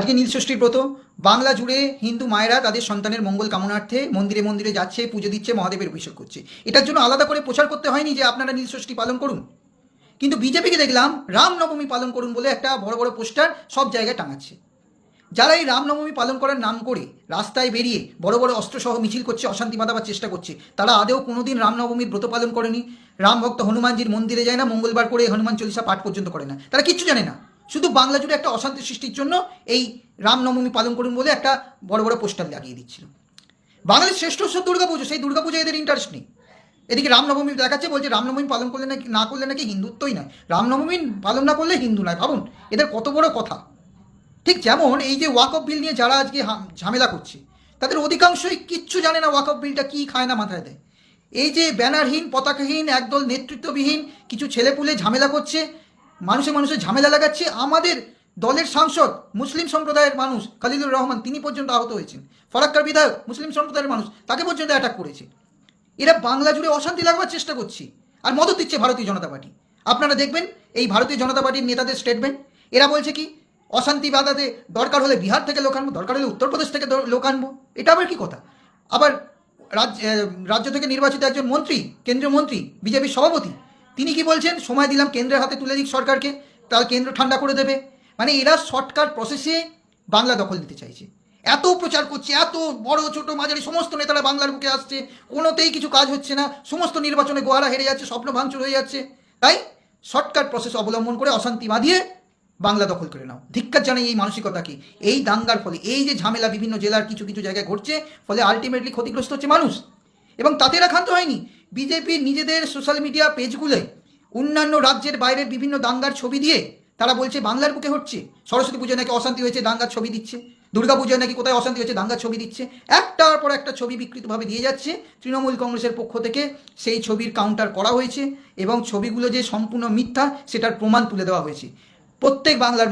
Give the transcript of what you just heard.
আজকে নীলষষ্ঠীর ব্রত। বাংলা জুড়ে হিন্দু মায়েরা তাদের সন্তানের মঙ্গল কামনার্থে মন্দিরে মন্দিরে যাচ্ছে, পুজো দিচ্ছে, মহাদেবের অভিষেক করছে। এটার জন্য আলাদা করে প্রচার করতে হয়নি যে আপনারা নীলষষ্ঠী পালন করুন। কিন্তু বিজেপিকে দেখলাম রামনবমী পালন করুন বলে একটা বড় বড় পোস্টার সব জায়গায় টাঙাচ্ছে। যারা এই রামনবমী পালন করার নাম করে রাস্তায় বেরিয়ে বড় বড় অস্ত্রসহ মিছিল করছে, অশান্তি বাঁধাবার চেষ্টা করছে, তারা আদেও কোনোদিন রামনবমীর ব্রত পালন করেনি। রাম ভক্ত হনুমানজির মন্দিরে যায় না, মঙ্গলবার করে হনুমান চল্লিশা পাঠ পর্যন্ত করে না। তারা কিচ্ছু জানে না। শুধু বাংলা জুড়ে একটা অশান্তি সৃষ্টির জন্য এই রামনবমী পালন করুন বলে একটা বড় বড় পোস্টার লাগিয়ে দিচ্ছিল। বাঙালির শ্রেষ্ঠ উৎসব দুর্গাপুজো, সেই দুর্গাপুজো এদের ইন্টারেস্ট নেই। এদিকে রামনবমী দেখাচ্ছে, বলছে রামনবমী পালন করলে নাকি, না করলে নাকি হিন্দুত্বই নয়। রামনবমী পালন না করলে হিন্দু নয়। ভাবুন, এদের কত বড় কথা। ঠিক যেমন এই যে ওয়াকফ বিল নিয়ে যারা আজকে ঝামেলা করছে, তাদের অধিকাংশই কিচ্ছু জানে না ওয়াকফ বিলটা কী খায় না মাথায় দেয়। এই যে ব্যানারহীন, পতাকাহীন, একদল নেতৃত্ববিহীন কিছু ছেলেপুলে ঝামেলা করছে মানুষে মানুষে ঝামেলা লাগাচ্ছে। আমাদের দলের সাংসদ মুসলিম সম্প্রদায়ের মানুষ, খালিলুর রহমান, তিনি পর্যন্ত আহত হয়েছেন। ফারাক্কার বিধায়ক মুসলিম সম্প্রদায়ের মানুষ, তাকে পর্যন্ত অ্যাটাক করেছে। এরা বাংলা জুড়ে অশান্তি লাগাবার চেষ্টা করছে আর মদত দিচ্ছে ভারতীয় জনতা পার্টি। আপনারা দেখবেন, এই ভারতীয় জনতা পার্টির নেতাদের স্টেটমেন্ট এরা বলছে কি, অশান্তি বাধাতে দরকার হলে বিহার থেকে লোক আনব, দরকার হলে উত্তরপ্রদেশ থেকে লোক আনব। এটা আবার কি কথা? আবার রাজ্য থেকে নির্বাচিত একজন মন্ত্রী, কেন্দ্রীয় মন্ত্রী, বিজেপির সভাপতি তিনি কি বলছেন? সময় দিলাম কেন্দ্রের হাতে তুলে দিক সরকারকে, তাহলে কেন্দ্র ঠান্ডা করে দেবে। মানে এরা শর্টকাট প্রসেসে বাংলা দখল দিতে চাইছে। এত প্রচার করছে, এত বড়, ছোট, মাঝারি, সমস্ত নেতারা বাংলার বুকে আসছে। কোনোতেই কিছু কাজ হচ্ছে না। সমস্ত নির্বাচনে গোয়ারা হেরে যাচ্ছে, স্বপ্ন ভাঙচুর হয়ে যাচ্ছে। তাই শর্টকাট প্রসেস অবলম্বন করে অশান্তি বাঁধিয়ে বাংলা দখল করে নাও। ধিক্কার জানাই এই মানসিকতাকে। এই দাঙ্গার ফলে, এই যে ঝামেলা বিভিন্ন জেলার কিছু কিছু জায়গায় ঘটছে, ফলে আলটিমেটলি ক্ষতিগ্রস্ত হচ্ছে মানুষ। এবং তাতে এরা ক্ষান্ত হয়নি। বিজেপির নিজেদের সোশ্যাল মিডিয়া পেজগুলোয় অন্যান্য রাজ্যের বাইরের বিভিন্ন দাঙ্গার ছবি দিয়ে তারা বলছে বাংলার বুকে হচ্ছে। সরস্বতী পুজোয় নাকি অশান্তি হয়েছে, দাঙ্গার ছবি দিচ্ছে। দুর্গা পুজোয় নাকি কোথায় অশান্তি হয়েছে, দাঙ্গার ছবি দিচ্ছে। একটার পর একটা ছবি বিকৃতভাবে দিয়ে যাচ্ছে। তৃণমূল কংগ্রেসের পক্ষ থেকে সেই ছবির কাউন্টার করা হয়েছে এবং ছবিগুলো যে সম্পূর্ণ মিথ্যা, সেটার প্রমাণ তুলে দেওয়া হয়েছে। প্রত্যেক বাংলার